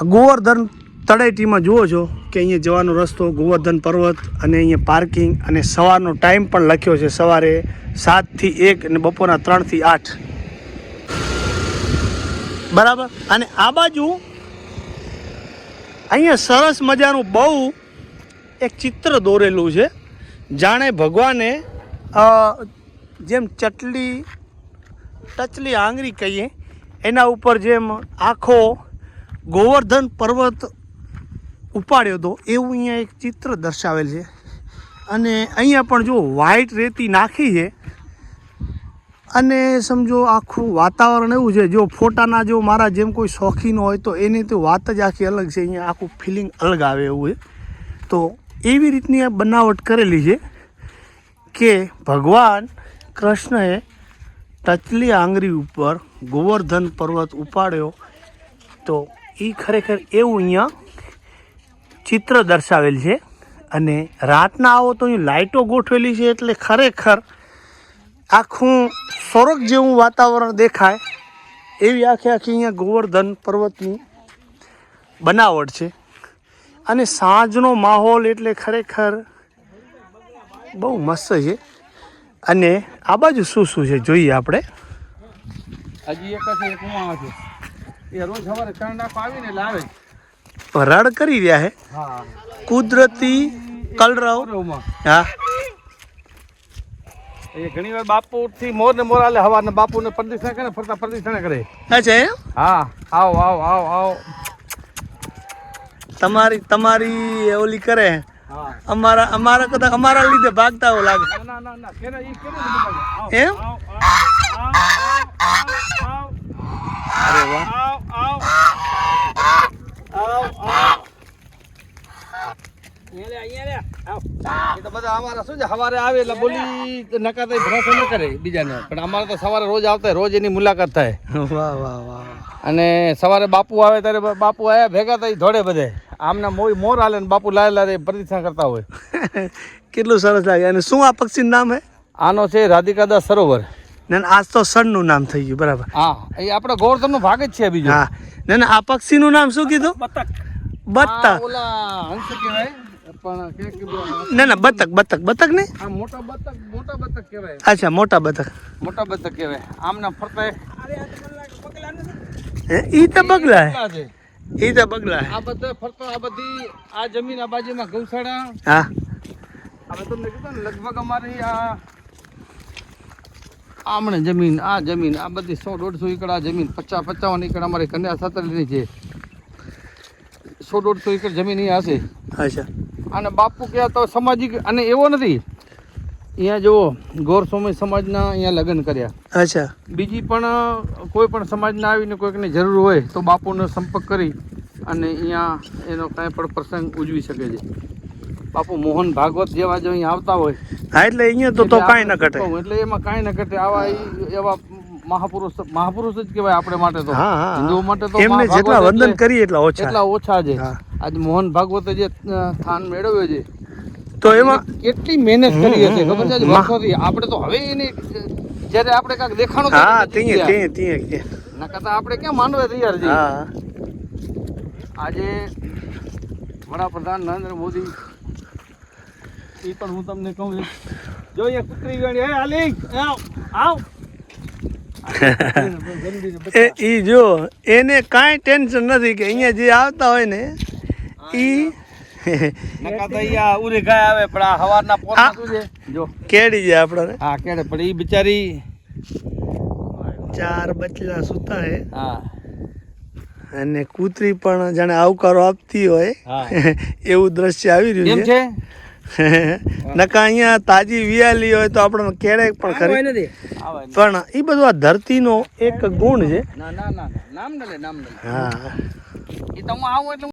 ગોવર્ધન તળેટીમાં જુઓ છો કે અહીંયા જવાનો રસ્તો, ગોવર્ધન પર્વત અને અહીંયા પાર્કિંગ અને સવારનો ટાઈમ પણ લખ્યો છે સવારે સાતથી એક અને બપોરના ત્રણથી આઠ. બરાબર? અને આ બાજુ અહીંયા સરસ મજાનું બહુ એક ચિત્ર દોરેલું છે. જાણે ભગવાને જેમ ચટલી, ટચલી આંગળી કહીએ, એના ઉપર જેમ આખો ગોવર્ધન પર્વત ઉપાડ્યો હતો એવું અહીંયા એક ચિત્ર દર્શાવેલ છે. અને અહીંયા પણ જો વ્હાઈટ રેતી નાખી છે. અને સમજો આખું વાતાવરણ એવું છે, જો ફોટાના જો મારા જેમ કોઈ શોખીન હોય તો એની તો વાત જ આખી અલગ છે, અહીંયા આખું ફિલિંગ અલગ આવે એવું છે. તો એવી રીતની આ બનાવટ કરેલી છે કે ભગવાન કૃષ્ણએ ટચલી આંગળી ઉપર ગોવર્ધન પર્વત ઉપાડ્યો તો એ ખરેખર એવું અહીંયા ચિત્ર દર્શાવેલ છે અને રાતના આવો તો અહીં લાઇટો ગોઠવેલી છે એટલે ખરેખર આખું સ્વર્ગ જેવું વાતાવરણ દેખાય એવી આખી આખી અહીંયા ગોવર્ધન પર્વતની બનાવટ છે. અને સાંજનો માહોલ એટલે ખરેખર બહુ મસ્ત છે. અને આ બાજુ શું શું છે જોઈએ આપણે? હજી એક છે. એ રોજ સવારે ત્રણ નાખો આવીને એટલે આવે. રડ કરી રહ્યા હે? હા. કુદરતી કલરવ. હા. એ ઘણી વાર બાપુ થી મોર ને મોર આલે હવાને બાપુ ને પ્રદક્ષિણા કરે ફરતા પ્રદક્ષિણા કરે. અચ્છા એમ? હા. આવ આવ આવ આવ. તમારી તમારી ઓલી કરે અમારા અમારા કદાચ અમારા લીધે ભાગતા હોય લાગે. ના ના ના ના. કેને ઈ કેને આવ એમ? અરે વાહ આવ આવ આવ આવ અહીંયા લે અહીંયા લે આવ એ તો બધા અમારા શું છે? સવારે આવે એટલે બોલી નકા તો ભરોસો ન કરે બીજાને. પણ અમારે તો સવારે રોજ આવતા રોજ એની મુલાકાત થાય. વાહ વાહ વાહ. અને સવારે બાપુ આવે ત્યારે બાપુ આવ્યા ભેગા થઈ ધોડે બધે. આમના મોય મોર હાલે ને બાપુ લાયેલા લારે પ્રતિષ્ઠા કરતા હોય. કેટલું સરસ લાગે. અને શું આ પક્ષીનું નામ હે? આનો છે રાધિકાદાસ સરોવર. ના આજ તો સનનું નામ થઈ ગયું બરાબર. હા એ આપણે ગોવર્ધનનો ભાગ જ છે બીજો. હા. ના ના આ પક્ષીનું નામ શું કીધું? બતક. બતક. ઓલા હંસ કહેવાય. ના ના બતક બતક બતક ને? આ મોટા બતક મોટા બતક કહેવાય. અચ્છા મોટા બતક. મોટા બતક કહેવાય. આમના ફરતા હે? ઈ તો બગલા હે. છે? ઈ તો બગલા આ બધા ફરતા આ બધી આ જમીન આ બાજુમાં ગૌશાળા. હા. હવે તમને કીધું ને લગભગ અમારી આ આમણે જમીન આ જમીન આ બધી સો દોઢસો એકડ આ જમીન પચાસ પચાવન એકડ અમારી કન્યા સાતરીની છે. સો દોઢસો એકડ જમીન અહીંયા હશે. અચ્છા. અને બાપુ કહેતા તો સામાજિક અને એવો નથી. અહીંયા જુઓ ગોર સ્વામી સમાજના અહીંયા લગ્ન કર્યા. અચ્છા. બીજી પણ કોઈ પણ સમાજના આવીને કોઈકને જરૂર હોય તો બાપુનો સંપર્ક કરી અને અહીંયા એનો કાંઈ પણ પ્રસંગ ઉજવી શકે છે. બાપુ મોહન ભાગવત જેવા જો અહીંયા આવતા હોય. હા એટલે અહીંયા તો તો કાંઈ ન ઘટે. એટલે એમાં કાંઈ ન ઘટે. આવા એવા મહાપુરુષ મહાપુરુષ જ કહેવાય આપણે માટે તો. હિન્દુઓ માટે તો એમને જેટલા વંદન કરીએ એટલા ઓછા. એટલા ઓછા છે. હા. આજ મોહન ભાગવતે જે સ્થાન મેળવ્યો છે તો એમાં કેટલી મહેનત કરી હશે ખબર છે? વર્ષોથી આપણે તો હવે એને જ્યારે આપણે કાંઈક દેખાણો હા તીએ તીએ તીએ ના ત્યાં ત્યાં. નકર તો આપણે ક્યાં માનવે તૈયાર છે આજે વડાપ્રધાન નરેન્દ્ર મોદી એ પણ હું તમને કહું છું. જો અહીંયા કૂતરી ગણી હે આલી આવ આવ. એ ઈ જો એને કાંઈ ટેન્શન નથી કે અહીંયા જે આવતા હોય ને ઈ નકા તો અહીંયા ઉરે ગાય આવે પણ આ હવારના પોરમાં શું છે? જો. કેડી જાય આપણને? હા કેડે પણ એ બિચારી ચાર બચલા સુતા હે. હા. અને કૂતરી પણ જાણે આવકારો આપતી હોય. એવું દ્રશ્ય આવી રહ્યું છે. નકા અહીંયા તાજી વિયાલી હોય તો આપણને કેળે પણ ખરી. પણ એ બધું આ ધરતીનો એક ગુણ છે. ના ના ના ના. નામ ન લે નામ ન લે હા. એ તો હું આવું એટલે